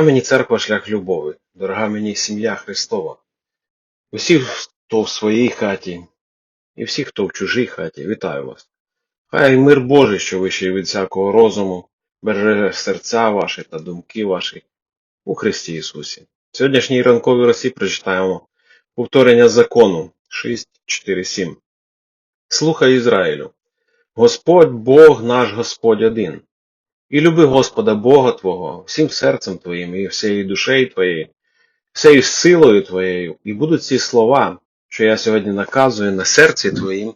А мені церква шлях любові, дорога мені сім'я Христова. Усі, хто в своїй хаті, і всі, хто в чужій хаті, вітаю вас. Хай мир Божий, що вищий від всякого розуму, береже серця ваші та думки ваші у Христі Ісусі. В сьогоднішній ранковій росі прочитаємо повторення закону 6.4.7. Слухай Ізраїлю. Господь Бог наш Господь один. І люби Господа Бога Твого всім серцем Твоїм і всією душею Твоєю, всею силою Твоєю, і будуть ці слова, що я сьогодні наказую на серці Твоїм,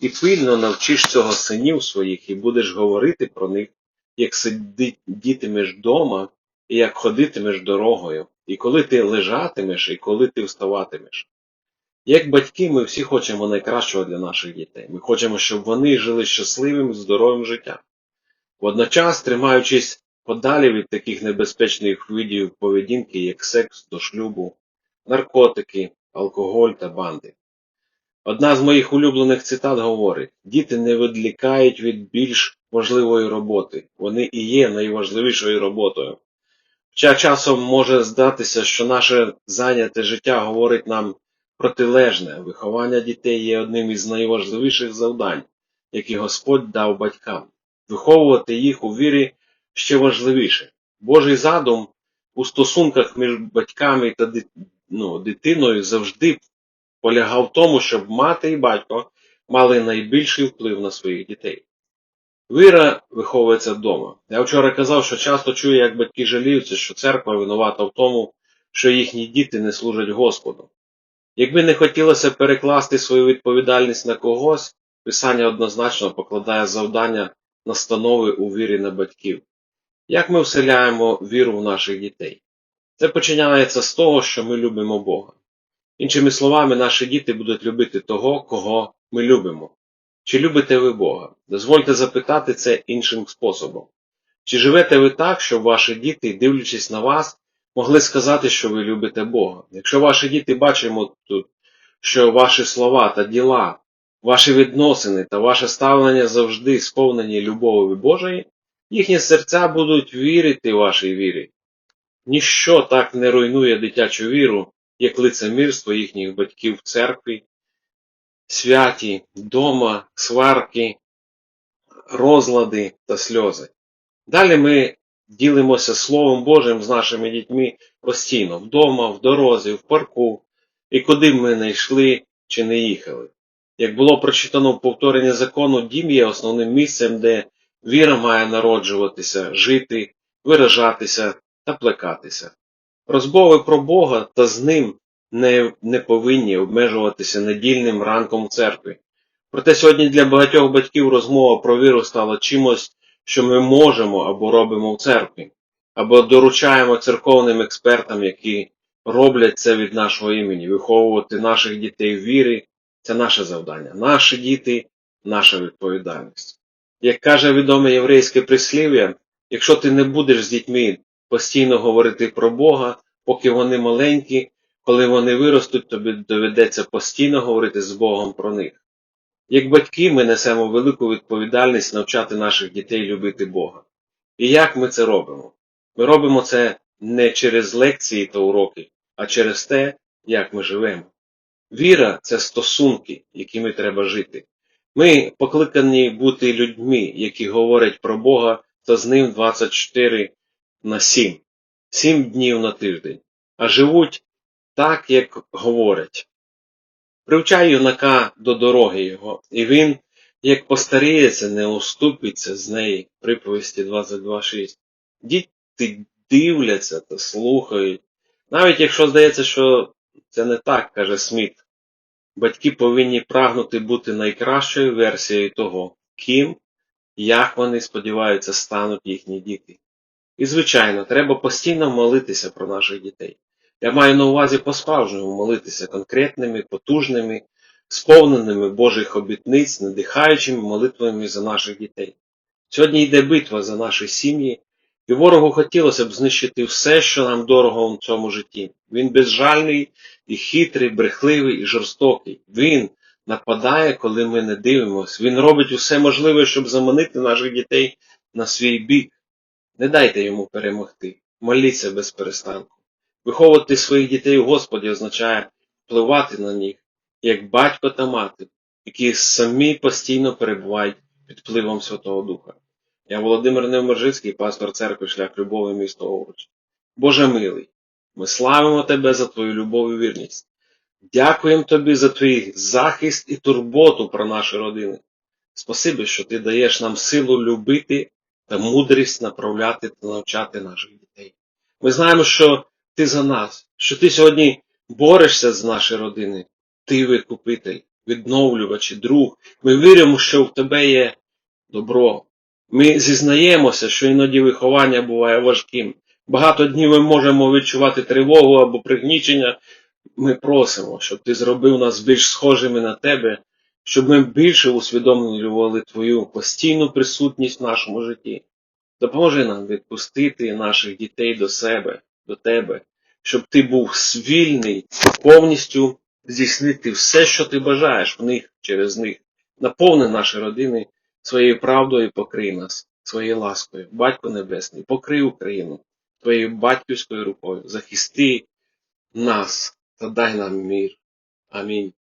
і пильно навчиш цього синів своїх, і будеш говорити про них, як сидітимеш вдома, і як ходитимеш дорогою, і коли ти лежатимеш, і коли ти вставатимеш. Як батьки, ми всі хочемо найкращого для наших дітей. Ми хочемо, щоб вони жили щасливим, здоровим життям. Водночас, тримаючись подалі від таких небезпечних видів поведінки, як секс до шлюбу, наркотики, алкоголь та банди. Одна з моїх улюблених цитат говорить: діти не відлікають від більш важливої роботи, вони і є найважливішою роботою. Хоча часом може здатися, що наше зайняте життя говорить нам протилежне, виховання дітей є одним із найважливіших завдань, які Господь дав батькам. Виховувати їх у вірі ще важливіше. Божий задум у стосунках між батьками та ну, дитиною завжди полягав в тому, щоб мати і батько мали найбільший вплив на своїх дітей. Віра виховується вдома. Я вчора казав, що часто чую, як батьки жаліються, що церква винувата в тому, що їхні діти не служать Господу. Якби не хотілося перекласти свою відповідальність на когось, Писання однозначно покладає завдання настанови у вірі на батьків. Як ми вселяємо віру в наших дітей? Це починається з того, що ми любимо Бога. Іншими словами, наші діти будуть любити того, кого ми любимо. Чи любите ви Бога? Дозвольте запитати це іншим способом. Чи живете ви так, щоб ваші діти, дивлячись на вас, могли сказати, що ви любите Бога? Якщо ваші діти бачимо тут, що ваші слова та діла, ваші відносини та ваше ставлення завжди сповнені любові Божої, їхні серця будуть вірити вашій вірі. Ніщо так не руйнує дитячу віру, як лицемірство їхніх батьків в церкві, святі, дома, сварки, розлади та сльози. Далі ми ділимося Словом Божим з нашими дітьми постійно, вдома, в дорозі, в парку, і куди б ми не йшли чи не їхали. Як було прочитано в повторенні закону, дім є основним місцем, де віра має народжуватися, жити, виражатися та плекатися. Розмови про Бога та з ним не, не повинні обмежуватися недільним ранком в церкві. Проте сьогодні для багатьох батьків розмова про віру стала чимось, що ми можемо або робимо в церкві, або доручаємо церковним експертам, які роблять це від нашого імені, виховувати наших дітей в вірі це наше завдання. Наші діти наша відповідальність. Як каже відоме єврейське прислів'я, якщо ти не будеш з дітьми постійно говорити про Бога, поки вони маленькі, коли вони виростуть, тобі доведеться постійно говорити з Богом про них. Як батьки, ми несемо велику відповідальність навчати наших дітей любити Бога. І як ми це робимо? Ми робимо це не через лекції та уроки, а через те, як ми живемо. Віра це стосунки, якими треба жити. Ми покликані бути людьми, які говорять про Бога та з ним 24 на 7, 7 днів на тиждень, а живуть так, як говорять. Привчай юнака до дороги його, і він, як постаріється, не уступиться з неї, приповісті 22.6. Діти дивляться та слухають, навіть якщо здається, що це не так, каже Сміт. Батьки повинні прагнути бути найкращою версією того, ким, як вони сподіваються, стануть їхні діти. І, звичайно, треба постійно молитися про наших дітей. Я маю на увазі по-справжньому молитися конкретними, потужними, сповненими Божих обітниць, надихаючими молитвами за наших дітей. Сьогодні йде битва за наші сім'ї, і ворогу хотілося б знищити все, що нам дорого в цьому житті. Він безжальний і хитрий, брехливий і жорстокий. Він нападає, коли ми не дивимося. Він робить усе можливе, щоб заманити наших дітей на свій бік. Не дайте йому перемогти. моліться без перестанку. Виховувати своїх дітей у Господі означає впливати на них, як батько та мати, які самі постійно перебувають під впливом Святого Духа. Я Володимир Невмержицький, пастор церкви Шлях Любові місто Овруч. Боже милий, ми славимо Тебе за Твою любов і вірність. Дякуємо Тобі за Твій захист і турботу про наші родини. Спасибі, що Ти даєш нам силу любити та мудрість направляти та навчати наших дітей. Ми знаємо, що Ти за нас, що Ти сьогодні борешся з нашої родини. Ти викупитель, відновлювач і друг. Ми віримо, що в Тебе є добро. Ми зізнаємося, що іноді виховання буває важким. Багато днів ми можемо відчувати тривогу або пригнічення. Ми просимо, щоб ти зробив нас більш схожими на тебе, щоб ми більше усвідомлювали твою постійну присутність в нашому житті. Допоможи нам відпустити наших дітей до себе, до тебе, щоб ти був вільний повністю здійснити все, що ти бажаєш в них через них. Наповни наші родини своєю правдою покрий нас, своєю ласкою, Батько Небесний, покрий Україну твоєю батьківською рукою, захисти нас та дай нам мир. Амінь.